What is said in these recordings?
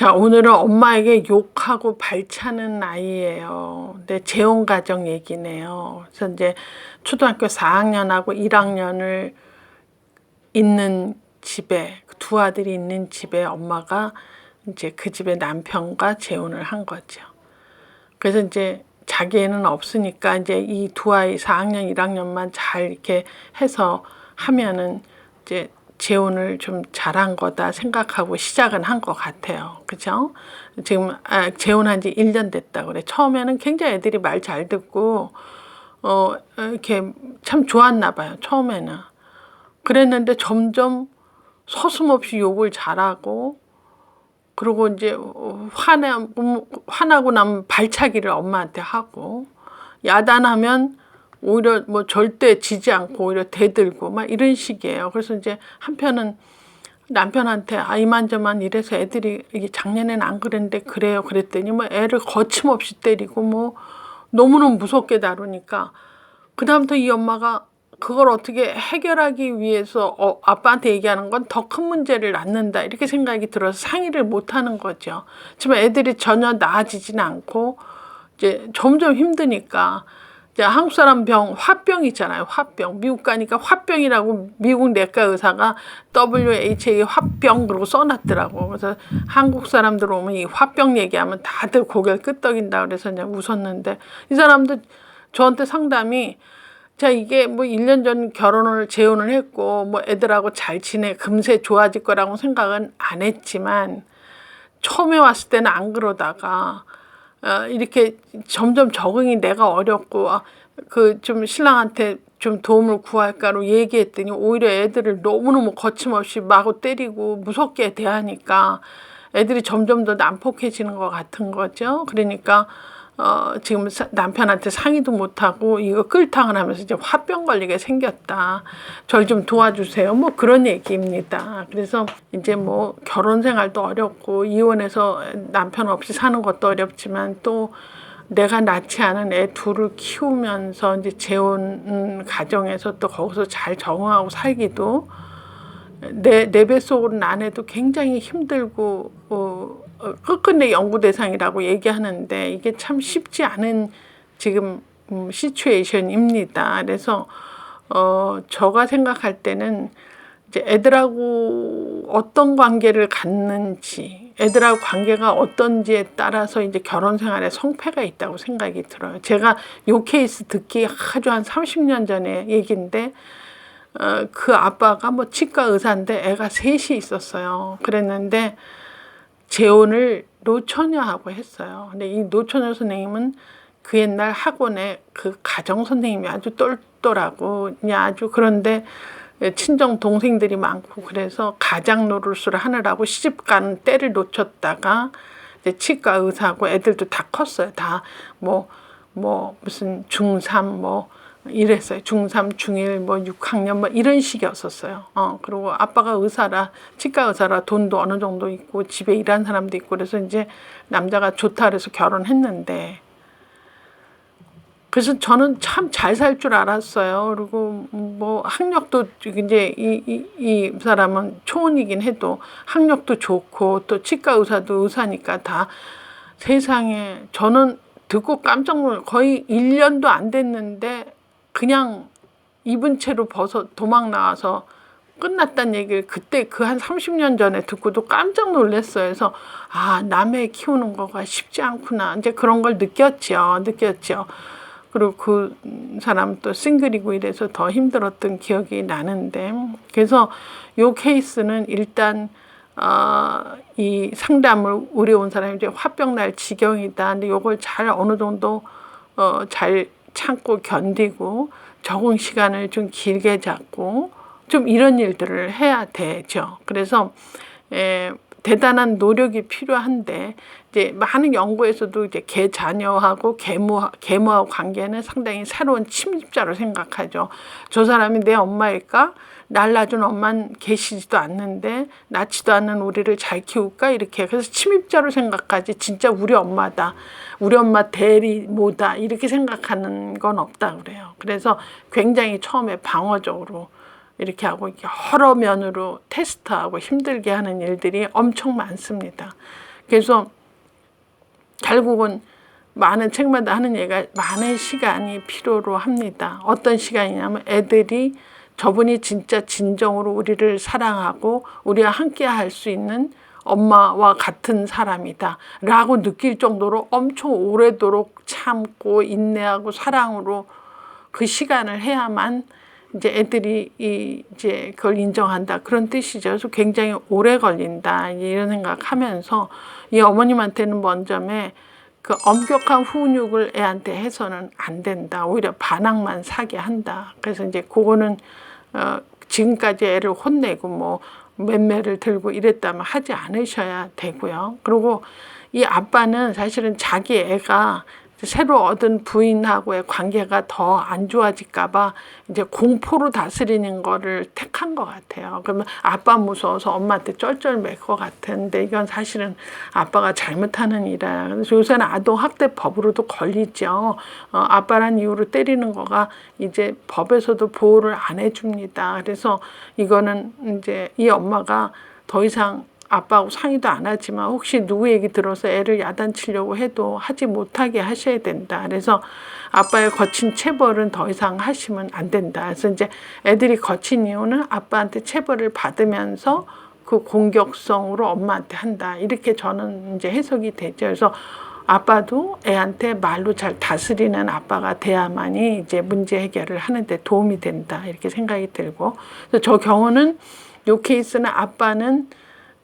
자, 오늘은 엄마에게 욕하고 발차는 아이예요. 근데 재혼 가정 얘기네요. 그래서 이제 초등학교 4학년하고 1학년을 있는 집에 두 아들이 있는 집에 엄마가 이제 그 집에 남편과 재혼을 한 거죠. 그래서 이제 자기 애는 없으니까 이제 이 두 아이 4학년, 1학년만 잘 이렇게 해서 하면은 이제 재혼을 좀 잘한 거다 생각하고 시작은 한 것 같아요. 그죠? 지금 아, 재혼한 지 1년 됐다 그래. 처음에는 굉장히 애들이 말 잘 듣고 어 이렇게 참 좋았나 봐요. 처음에는. 그랬는데 점점 서슴없이 욕을 잘하고 그리고 이제 화내 화나고 나면 발차기를 엄마한테 하고 야단하면 오히려 뭐 절대 지지 않고 오히려 대들고 막 이런 식이에요. 그래서 이제 한편은 남편한테 아 이만저만 이래서 애들이 이게 작년에는 안 그랬는데 그래요 그랬더니 뭐 애를 거침없이 때리고 뭐 너무너무 무섭게 다루니까 그다음부터 이 엄마가 그걸 어떻게 해결하기 위해서 어, 아빠한테 얘기하는 건 더 큰 문제를 낳는다 이렇게 생각이 들어서 상의를 못 하는 거죠. 지금 애들이 전혀 나아지지는 않고 이제 점점 힘드니까 한국 사람 병 화병 있잖아요. 화병. 미국 가니까 화병이라고 미국 내과 의사가 WHA 화병 그러고 써놨더라고. 그래서 한국 사람들 오면 이 화병 얘기하면 다들 고개를 끄덕인다 그래서 그냥 웃었는데 이 사람도 저한테 상담이 자 이게 뭐 1년 전 결혼을 재혼을 했고 뭐 애들하고 잘 지내 금세 좋아질 거라고 생각은 안 했지만 처음에 왔을 때는 안 그러다가 어, 이렇게 점점 적응이 내가 어렵고 그좀 신랑한테 좀 도움을 구할까로 얘기했더니 오히려 애들을 너무너무 거침없이 마구 때리고 무섭게 대하니까 애들이 점점 더 난폭해지는 것 같은 거죠. 그러니까 어, 지금 사- 남편한테 상의도 못하고 이거 끌탕을 하면서 이제 화병 걸리게 생겼다. 절 좀 도와주세요. 뭐 그런 얘기입니다. 그래서 이제 뭐 결혼 생활도 어렵고 이혼해서 남편 없이 사는 것도 어렵지만 또 내가 낳지 않은 애 둘을 키우면서 이제 재혼 음, 가정에서 또 거기서 잘 적응하고 살기도 내, 내 뱃속으로 난 애도 굉장히 힘들고 어, 어, 끝끝내 연구 대상이라고 얘기하는데 이게 참 쉽지 않은 지금 음, 시츄에이션입니다. 그래서 어, 저가 생각할 때는 이제 애들하고 어떤 관계를 갖는지, 애들하고 관계가 어떤지에 따라서 이제 결혼 생활에 성패가 있다고 생각이 들어요. 제가 요 케이스 듣기 아주 한 30년 전에 얘기인데, 어, 그 아빠가 뭐 치과 의사인데 애가 셋이 있었어요. 그랬는데 재혼을 노처녀하고 했어요. 근데 이 노처녀 선생님은 그 옛날 학원에 그 가정 선생님이 아주 똘똘하고 아주 그런데 친정 동생들이 많고 그래서 가장 노릇을 하느라고 시집 가는 때를 놓쳤다가 이제 치과 의사하고 애들도 다 컸어요. 다 뭐뭐 무슨 중3 뭐 이랬어요. 중3, 중1, 뭐 6학년 뭐 이런 식이었었어요. 어, 그리고 아빠가 의사라, 치과 의사라 돈도 어느 정도 있고 집에 일하는 사람도 있고 그래서 이제 남자가 좋다 그래서 결혼했는데 그래서 저는 참 잘 살 줄 알았어요. 그리고 뭐 학력도 이제 이, 이, 이 사람은 초혼이긴 해도 학력도 좋고 또 치과 의사도 의사니까 다 세상에 저는 듣고 깜짝 놀 거의 1년도 안 됐는데 그냥 입은 채로 벗어 도망 나와서 끝났다는 얘기를 그때 그 한 30년 전에 듣고도 깜짝 놀랐어요. 그래서 아, 남의 키우는 거가 쉽지 않구나. 이제 그런 걸 느꼈죠. 느꼈죠. 그리고 그 사람 또 싱글이고 이래서 더 힘들었던 기억이 나는데 그래서 요 케이스는 일단 어, 이 상담을 우리 온 사람이 이제 화병 날 지경이다. 근데 요걸 잘 어느 정도 어, 잘 참고 견디고 적응 시간을 좀 길게 잡고 좀 이런 일들을 해야 되죠. 그래서 에, 대단한 노력이 필요한데 이제 많은 연구에서도 이제 개 자녀하고 계모 계모하고 관계는 상당히 새로운 침입자로 생각하죠. 저 사람이 내 엄마일까? 날 낳아준 엄만 계시지도 않는데 낳지도 않는 우리를 잘 키울까 이렇게 그래서 침입자로 생각하지 진짜 우리 엄마다 우리 엄마 대리모다 이렇게 생각하는 건 없다 그래요. 그래서 굉장히 처음에 방어적으로 이렇게 하고 여러 면으로 테스트하고 힘들게 하는 일들이 엄청 많습니다. 그래서 결국은 많은 책마다 하는 얘기가 많은 시간이 필요로 합니다. 어떤 시간이냐면 애들이 저분이 진짜 진정으로 우리를 사랑하고 우리와 함께 할 수 있는 엄마와 같은 사람이다. 라고 느낄 정도로 엄청 오래도록 참고 인내하고 사랑으로 그 시간을 해야만 이제 애들이 이 이제 그걸 인정한다 그런 뜻이죠. 그래서 굉장히 오래 걸린다 이런 생각하면서 이 어머님한테는 먼저에 그 엄격한 훈육을 애한테 해서는 안 된다. 오히려 반항만 사게 한다. 그래서 이제 그거는 어 지금까지 애를 혼내고 뭐 맴매를 들고 이랬다면 하지 않으셔야 되고요. 그리고 이 아빠는 사실은 자기 애가 새로 얻은 부인하고의 관계가 더 안 좋아질까봐 이제 공포로 다스리는 거를 택한 것 같아요. 그러면 아빠 무서워서 엄마한테 쩔쩔맬 것 같은데 이건 사실은 아빠가 잘못하는 일이야. 그래서 요새는 아동학대법으로도 걸리죠. 어, 아빠란 이유로 때리는 거가 이제 법에서도 보호를 안 해줍니다. 그래서 이거는 이제 이 엄마가 더 이상 아빠하고 상의도 안 하지만 혹시 누구 얘기 들어서 애를 야단치려고 해도 하지 못하게 하셔야 된다. 그래서 아빠의 거친 체벌은 더 이상 하시면 안 된다. 그래서 이제 애들이 거친 이유는 아빠한테 체벌을 받으면서 그 공격성으로 엄마한테 한다. 이렇게 저는 이제 해석이 되죠. 그래서 아빠도 애한테 말로 잘 다스리는 아빠가 돼야만이 이제 문제 해결을 하는데 도움이 된다. 이렇게 생각이 들고. 그래서 저 경우는 요 케이스는 아빠는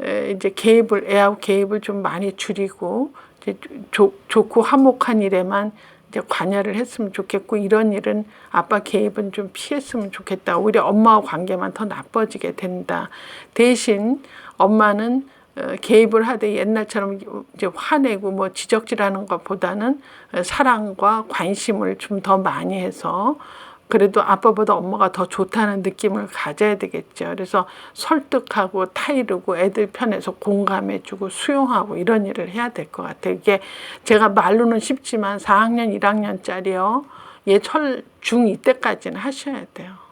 이제 개입을 애하고 개입을 좀 많이 줄이고 이제 좋, 좋고 화목한 일에만 이제 관여를 했으면 좋겠고 이런 일은 아빠 개입은 좀 피했으면 좋겠다. 오히려 엄마와 관계만 더 나빠지게 된다. 대신 엄마는 어, 개입을 하되 옛날처럼 이제 화내고 뭐 지적질하는 것보다는 사랑과 관심을 좀 더 많이 해서 그래도 아빠보다 엄마가 더 좋다는 느낌을 가져야 되겠죠. 그래서 설득하고 타이르고 애들 편에서 공감해주고 수용하고 이런 일을 해야 될 것 같아요. 이게 제가 말로는 쉽지만 4학년, 1학년짜리요. 얘 철, 중2 때까지는 하셔야 돼요.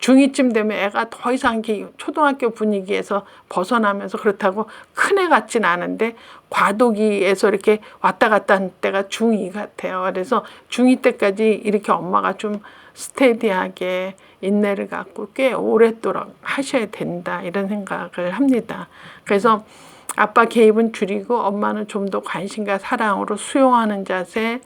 중2쯤 되면 애가 더 이상 초등학교 분위기에서 벗어나면서 그렇다고 큰 애 같진 않은데 과도기에서 이렇게 왔다 갔다 하는 때가 중2 같아요. 그래서 중2 때까지 이렇게 엄마가 좀 스테디하게 인내를 갖고 꽤 오랫도록 하셔야 된다 이런 생각을 합니다. 그래서 아빠 개입은 줄이고 엄마는 좀 더 관심과 사랑으로 수용하는 자세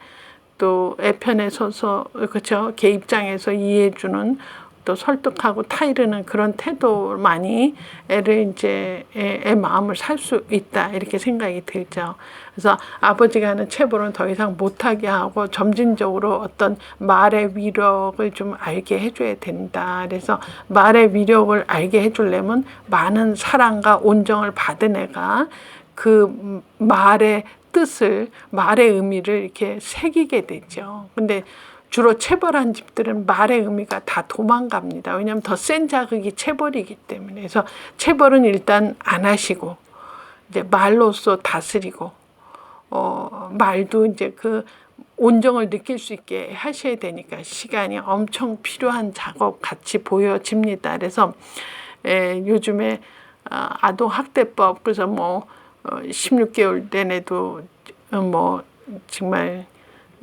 또 애편에 서서 그렇죠 개 입장에서 이해해주는 또 설득하고 타이르는 그런 태도만이 애를 이제 애, 애 마음을 살 수 있다 이렇게 생각이 들죠. 그래서 아버지가 하는 체벌은 더 이상 못하게 하고 점진적으로 어떤 말의 위력을 좀 알게 해줘야 된다. 그래서 말의 위력을 알게 해주려면 많은 사랑과 온정을 받은 애가 그 말의 뜻을 말의 의미를 이렇게 새기게 되죠. 근데 주로 체벌한 집들은 말의 의미가 다 도망갑니다. 왜냐하면 더 센 자극이 체벌이기 때문에. 그래서 체벌은 일단 안 하시고, 이제 말로써 다스리고, 어, 말도 이제 그 온정을 느낄 수 있게 하셔야 되니까 시간이 엄청 필요한 작업 같이 보여집니다. 그래서 에, 요즘에 아, 아동 학대법, 그래서 뭐, 어, 16개월 내내도 어, 뭐, 정말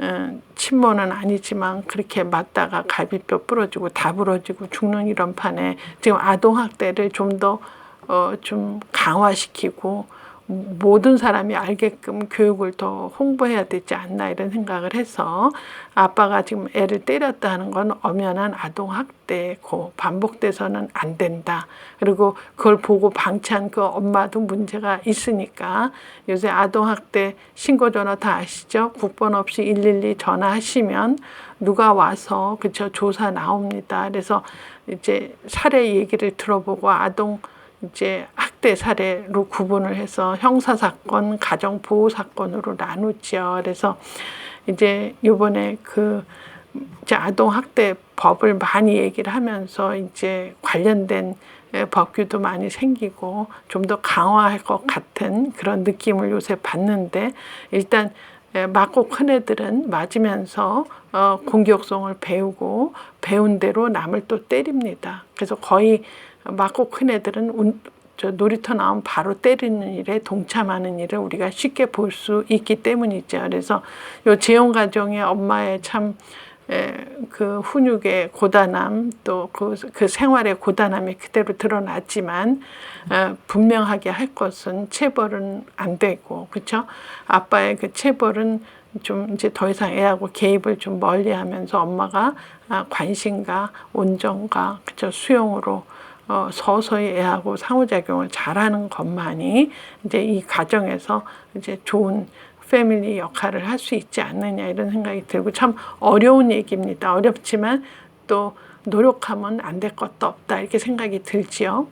어, 침모는 아니지만 그렇게 맞다가 갈비뼈 부러지고 다 부러지고 죽는 이런 판에 지금 아동학대를 좀더 어, 좀 강화시키고 모든 사람이 알게끔 교육을 더 홍보해야 되지 않나 이런 생각을 해서 아빠가 지금 애를 때렸다 하는 건 엄연한 아동 학대고 반복돼서는 안 된다. 그리고 그걸 보고 방치한 그 엄마도 문제가 있으니까 요새 아동 학대 신고 전화 다 아시죠? 국번 없이 112 전화하시면 누가 와서 그쵸 조사 나옵니다. 그래서 이제 사례 얘기를 들어보고 아동 이제 학대 사례로 구분을 해서 형사 사건, 가정 보호 사건으로 나누죠. 그래서 이제 요번에 그 이제 아동 학대 법을 많이 얘기를 하면서 이제 관련된 법규도 많이 생기고 좀 더 강화할 것 같은 그런 느낌을 요새 받는데 일단 맞고 큰 애들은 맞으면서 어, 공격성을 배우고 배운 대로 남을 또 때립니다. 그래서 거의 맞고 큰 애들은 저 놀이터 나오면 바로 때리는 일에 동참하는 일을 우리가 쉽게 볼 수 있기 때문이죠. 그래서 요 재혼 가정의 엄마의 참 에, 그 훈육의 고단함 또그 그 생활의 고단함이 그대로 드러났지만 어, 분명하게 할 것은 체벌은 안 되고 그렇죠 아빠의 그 체벌은 좀 이제 더 이상 애하고 개입을 좀 멀리하면서 엄마가 아, 관심과 온정과 그죠 수용으로 어, 서서히 애하고 상호작용을 잘하는 것만이 이제 이 가정에서 이제 좋은 패밀리 역할을 할 수 있지 않느냐 이런 생각이 들고 참 어려운 얘기입니다. 어렵지만 또 노력하면 안 될 것도 없다 이렇게 생각이 들지요.